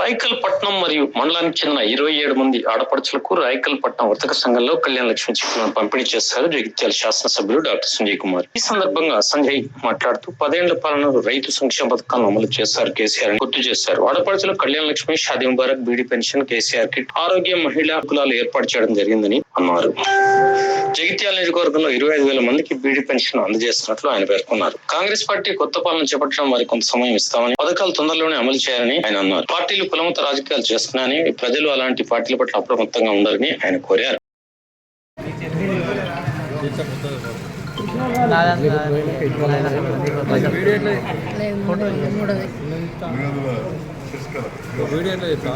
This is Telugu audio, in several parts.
రాయకల్ పట్నం మరియు మండలానికి చెందిన ఇరవై ఏడు మంది ఆడపడుచులకు రాయకల్ పట్నం వర్తక సంఘంలో కళ్యాణ లక్ష్మి చెక్కులను పంపిణీ చేశారు జగిత్యాల శాసనసభ్యులు డాక్టర్ సంజయ్ కుమార్. ఈ సందర్భంగా సంజయ్ మాట్లాడుతూ పదేళ్ళ పాలనలో రైతు సంక్షేమ పథకాలను అమలు చేశారు కేసీఆర్ గుర్తు చేశారు. ఆడపడుచుల Kalyana Lakshmi Shaadi Mubarak beedi pension KCR kit ఆరోగ్య మహిళా కులాలు ఏర్పాటు చేయడం జరిగిందని అన్నారు. జగిత్యాల నియోజకవర్గంలో ఇరవై ఐదు వేల మందికి బీడీ పెన్షన్ అందజేస్తున్నట్లు ఆయన పేర్కొన్నారు. కాంగ్రెస్ పార్టీ కొత్త పాలన చేపట్టడం వారికి కొంత సమయం ఇస్తామని పథకాలు తొందరలోనే అమలు చేయాలని ఆయన అన్నారు. పార్టీలు కులమత రాజకీయాలు చేస్తున్నాయని ప్రజలు అలాంటి పార్టీల పట్ల అప్రమత్తంగా ఉండాలని ఆయన కోరారు. వీడియో ఎట్లా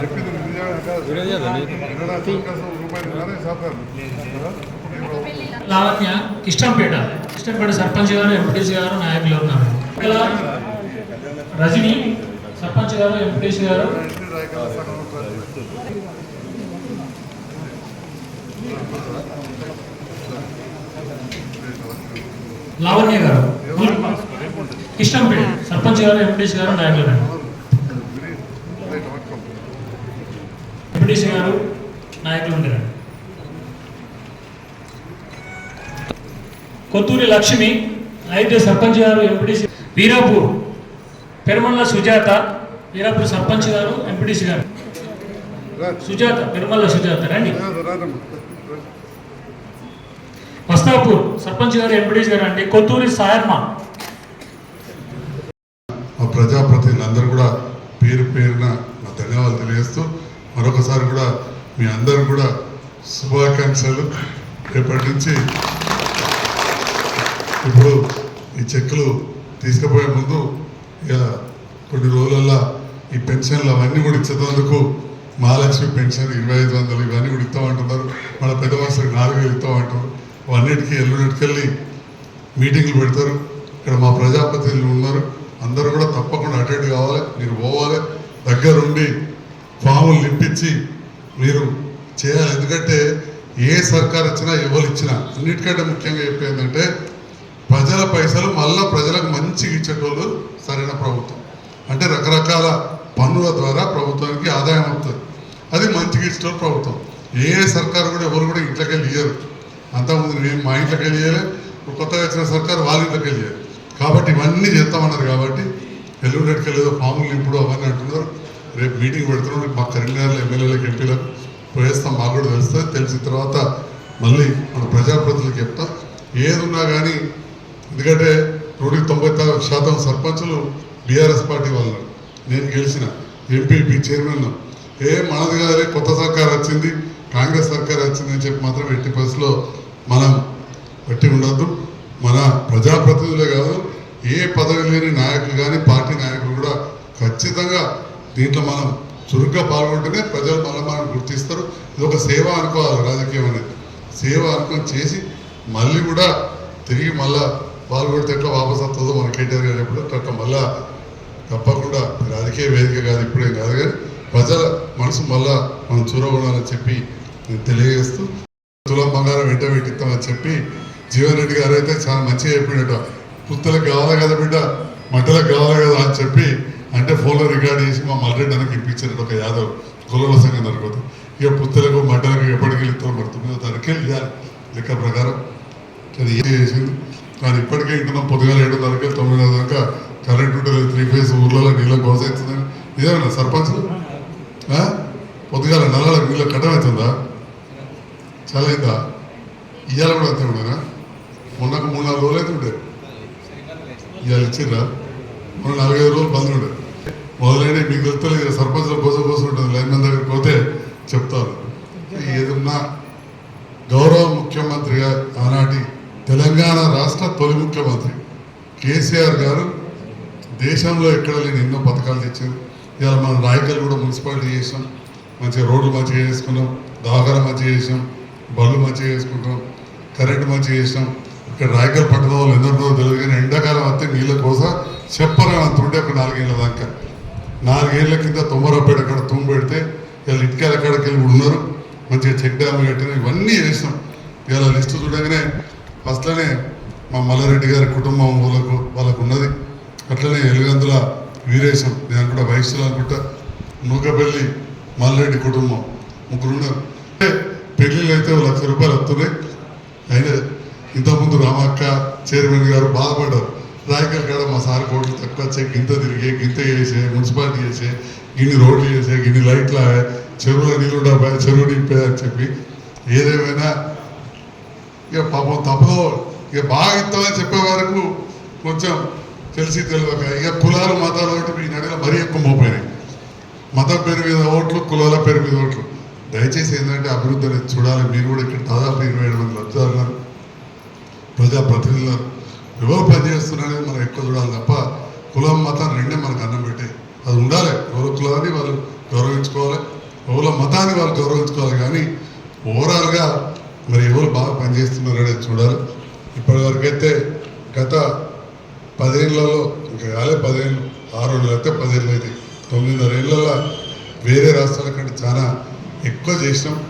లావణ్య కిష్టంపేట కిష్టంపేట సర్పంచ్ గారు ఎంపీటీసీ గారు నాయకులు ఉన్నారు. రజని సర్పంచ్ గారు ఎంపీటీసీ గారు. లావణ్య గారు. కిష్టంపేట సర్పంచ్ గారు ఎంపీటీసీ గారు నాయకులు ఉన్నారు గారు నాయకులు ఉండేవారు. కొత్తూరి లక్ష్మి అయితే సర్పంచ్ గారు ఎంపీటీసీ వీరాపూర్ పెరుమల్ల సుజాత వీరాపూర్ సర్పంచ్ గారు ఎంపీటీసీ గారు. సుజాత పెరుమల్ల సుజాత రండి. వస్తాపూర్ సర్పంచ్ గారు ఎంపీటీసీ గారు అండి కొత్తూరి సాయర్మ మా ప్రజాప్రతినిధులందరూ కూడా పేరు పేరున ధన్యవాదాలు తెలియజేస్తూ మరొకసారి కూడా మీ అందరూ కూడా శుభాకాంక్షలు రేపటి నుంచి. ఇప్పుడు ఈ చెక్కులు తీసుకుపోయే ముందు ఇక కొన్ని రోజులల్లో ఈ పెన్షన్లు అవన్నీ కూడా ఇచ్చేందుకు మహాలక్ష్మి పెన్షన్ ఇరవై ఐదు వందలు ఇవన్నీ కూడా ఇస్తామంటున్నారు. మన పెద్ద మనుషులకు నాలుగు వేలు ఇస్తామంటారు అవన్నిటికీ ఎల్లుండికెళ్ళి మీటింగ్లు పెడతారు. ఇక్కడ మా ప్రజాప్రతినిధులు ఉన్నారు. అందరూ కూడా తప్పకుండా అటెండ్ కావాలి. మీరు పోవాలి. దగ్గరుండి ఫాములు నింపించి మీరు చేయాలి. ఎందుకంటే ఏ సర్కార్ వచ్చినా ఎవరు ఇచ్చినా అన్నిటికంటే ముఖ్యంగా చెప్పేందంటే ప్రజల పైసలు మళ్ళీ ప్రజలకు మంచిగా ఇచ్చేటోళ్ళు సరైన ప్రభుత్వం. అంటే రకరకాల పన్నుల ద్వారా ప్రభుత్వానికి ఆదాయం అవుతుంది అది మంచిగా ఇచ్చేటోళ్ళు ప్రభుత్వం. ఏ సర్కారు కూడా ఎవరు కూడా ఇంట్లోకి వెళ్ళి ఇయ్యరు. అంతకుముందు నేను మా ఇంట్లోకి వెళ్ళి ఇయ్యలే ఇప్పుడు కొత్తగా వచ్చిన సర్కారు వాళ్ళ ఇంట్లోకి వెళ్ళి కాబట్టి ఇవన్నీ చేస్తామన్నారు కాబట్టి ఎల్లుండటికి వెళ్ళేదో ఫాములు ఇప్పుడు అవన్నీ అంటున్నారు. రేపు మీటింగ్ పెడుతున్నాం. మా కరీంనగర్లో ఎమ్మెల్యేలకు ఎంపీలకు పోయేస్తాం మాకు కూడా తెలుస్తుంది. తెలిసిన తర్వాత మళ్ళీ మన ప్రజాప్రతినిధులకు చెప్తాం. ఏదున్నా కానీ ఎందుకంటే నూటికి తొంభై తా- శాతం సర్పంచులు బీఆర్ఎస్ పార్టీ వాళ్ళు నేను గెలిచిన ఎంపీపీ చైర్మన్ ఏ మనది కాదే కొత్త సర్కార్ వచ్చింది కాంగ్రెస్ సర్కార్ వచ్చింది అని చెప్పి మాత్రం ఎట్టి పరిస్థితిలో మనం పెట్టి ఉండద్దు. మన ప్రజాప్రతినిధులే కాదు ఏ పదవి లేని నాయకులు కానీ పార్టీ నాయకులు కూడా ఖచ్చితంగా దీంట్లో మనం చురుగ్గా పాల్గొంటేనే ప్రజలు మళ్ళీ మనం గుర్తిస్తారు. ఇది ఒక సేవ అనుకోవాలి రాజకీయం అనేది. సేవ అనుకొని చేసి మళ్ళీ కూడా తిరిగి మళ్ళా పాల్గొడితే ఎట్లా వాపస్ వస్తుందో మన కేటీఆర్ గారు ఎప్పుడు అట్లా మళ్ళా తప్పకుండా రాజకీయ వేదిక కాదు ఇప్పుడే కాదు కానీ ప్రజల మనసు మళ్ళా మనం చూరగొనాలని చెప్పి నేను తెలియజేస్తూ తులం బంగారం వెంట పెట్టిస్తామని చెప్పి జీవన్ రెడ్డి గారు అయితే చాలా మంచిగా చెప్పినట్టు. పుత్తలకు కావాలి కదా బిడ్డ? మంటలకు కావాలి కదా అని చెప్పి అంటే ఫోన్లో రికార్డ్ చేసి మా మల్లరెడ్డి అనకి ఇప్పించారు ఒక యాదవ్ కులంలో సంఘం అనుకోదు ఇక పుత్తలకు మట్టలకు ఎప్పటికి వెళ్తారో మరి తొమ్మిదో తారీఖు వెళ్ళాలి లెక్క ప్రకారం అది ఏం చేసింది? కానీ ఇప్పటికే ఇంటున్నాం పొద్దుగాల ఏడున్నరకి తొమ్మిదో దాకా కరెంట్ ఉంటుంది త్రీ ఫేస్ ఊర్లలో నీళ్ళ గోసవుతుందని ఇదేమన్నా సర్పంచ్? పొద్దుగాల నల్లలకు నీళ్ళ కట్టమవుతుందా చాలా అయిందా ఇవాళ కూడా అంతే ఉండేనా? మొన్నకు మూడు నాలుగు రోజులు అయితే ఉండే. ఇవాళ ఇచ్చిర్రా? మొన్న నాలుగైదు రోజులు బంద్ ఉండే. మొదలైన మీకు తెలుస్తలేదు సర్పంచ్ల కోసం కోసం ఉంటుంది లైన్ మన దగ్గరికి పోతే చెప్తారు. ఏదన్నా గౌరవ ముఖ్యమంత్రిగా ఆనాటి తెలంగాణ రాష్ట్ర తొలి ముఖ్యమంత్రి కేసీఆర్ గారు దేశంలో ఎక్కడ లేని ఎన్నో పథకాలు తెచ్చారు. ఇవాళ మనం రాయకల్ కూడా మున్సిపాలిటీ చేసాం మంచిగా రోడ్లు మంచిగా చేసుకున్నాం దవాఖాన మంచిగా చేసాం బళ్ళు మంచిగా చేసుకుంటాం కరెంటు మంచిగా చేసాం ఇక్కడ రాయకల్ పట్టణం వాళ్ళు ఎందరితో తెలియదు కానీ ఎండాకాలం వస్తే నీళ్ళ కోసం చెప్పరా అంత ఉండే ఒక నాలుగేళ్ళ దాకా. నాలుగేళ్ళ కింద తొమ్మరపేట అక్కడ తుమ్ము పెడితే ఇలా ఇటుకల అక్కడికి వెళ్ళి ఉన్నారు. మంచిగా చెక్ డ్యామ్ కట్టిన ఇవన్నీ చేసినాం. ఇలా లిస్టు చూడగానే ఫస్ట్లోనే మా మల్లారెడ్డి గారి కుటుంబం వాళ్ళకు వాళ్ళకు ఉన్నది అట్లనే ఎలుగందుల వీరేశం నేను కూడా వయస్సులో అనుకుంటా. నూకపల్లి మల్లారెడ్డి కుటుంబం ముగ్గురున్నారు. అంటే పెళ్ళిళ్ళు అయితే లక్ష రూపాయలు వస్తున్నాయి. అయినా ఇంతకుముందు రామక్క చైర్మన్ గారు బాధపడ్డారు. రాయకల్ కాడ మా సార్ కోట్లు తక్కువ వచ్చాయి గింత తిరిగే గింత చేసే మున్సిపాలిటీ చేసే గిన్ని రోడ్లు చేసే గిన్ని లైట్లు చెరువులో నీళ్ళు డబ్బా చెరువు నింపే అని చెప్పి ఏదేమైనా ఇక పాపం తప్పదో ఇక బాగా ఇస్తామని చెప్పే వరకు కొంచెం తెలిసి తెలియక ఇక కులాలు మతాలు ఒకటి మీ నడిలో మరీ ఎక్కువ మోపోయినాయి మతం పేరు మీద ఓట్లు కులాల పేరు మీద ఓట్లు. దయచేసి ఏంటంటే అభివృద్ధి అనేది చూడాలి. మీరు కూడా ఇక్కడ దాదాపు ఇరవై ఏడు మంది లబ్ధిదారులు ప్రజాప్రతినిధులు ఎవరు పనిచేస్తున్నారనేది మనం ఎక్కువ చూడాలి తప్ప కులం మతం రెండే మనకు అన్నం పెట్టే అది ఉండాలి. ఎవరు కులాన్ని వాళ్ళు గౌరవించుకోవాలి. ఎవరు మతాన్ని వాళ్ళు గౌరవించుకోవాలి. కానీ ఓవరాల్గా మరి ఎవరు బాగా పనిచేస్తున్నారు అనేది చూడాలి. ఇప్పటివరకైతే గత పదేళ్ళలో ఇంకా కాలే పదేళ్ళు ఆరు రోజులు అయితే పదేళ్ళు అయితే తొమ్మిదిన్నర ఏళ్ళలో వేరే రాష్ట్రాల కంటే చాలా ఎక్కువ చేసినాం.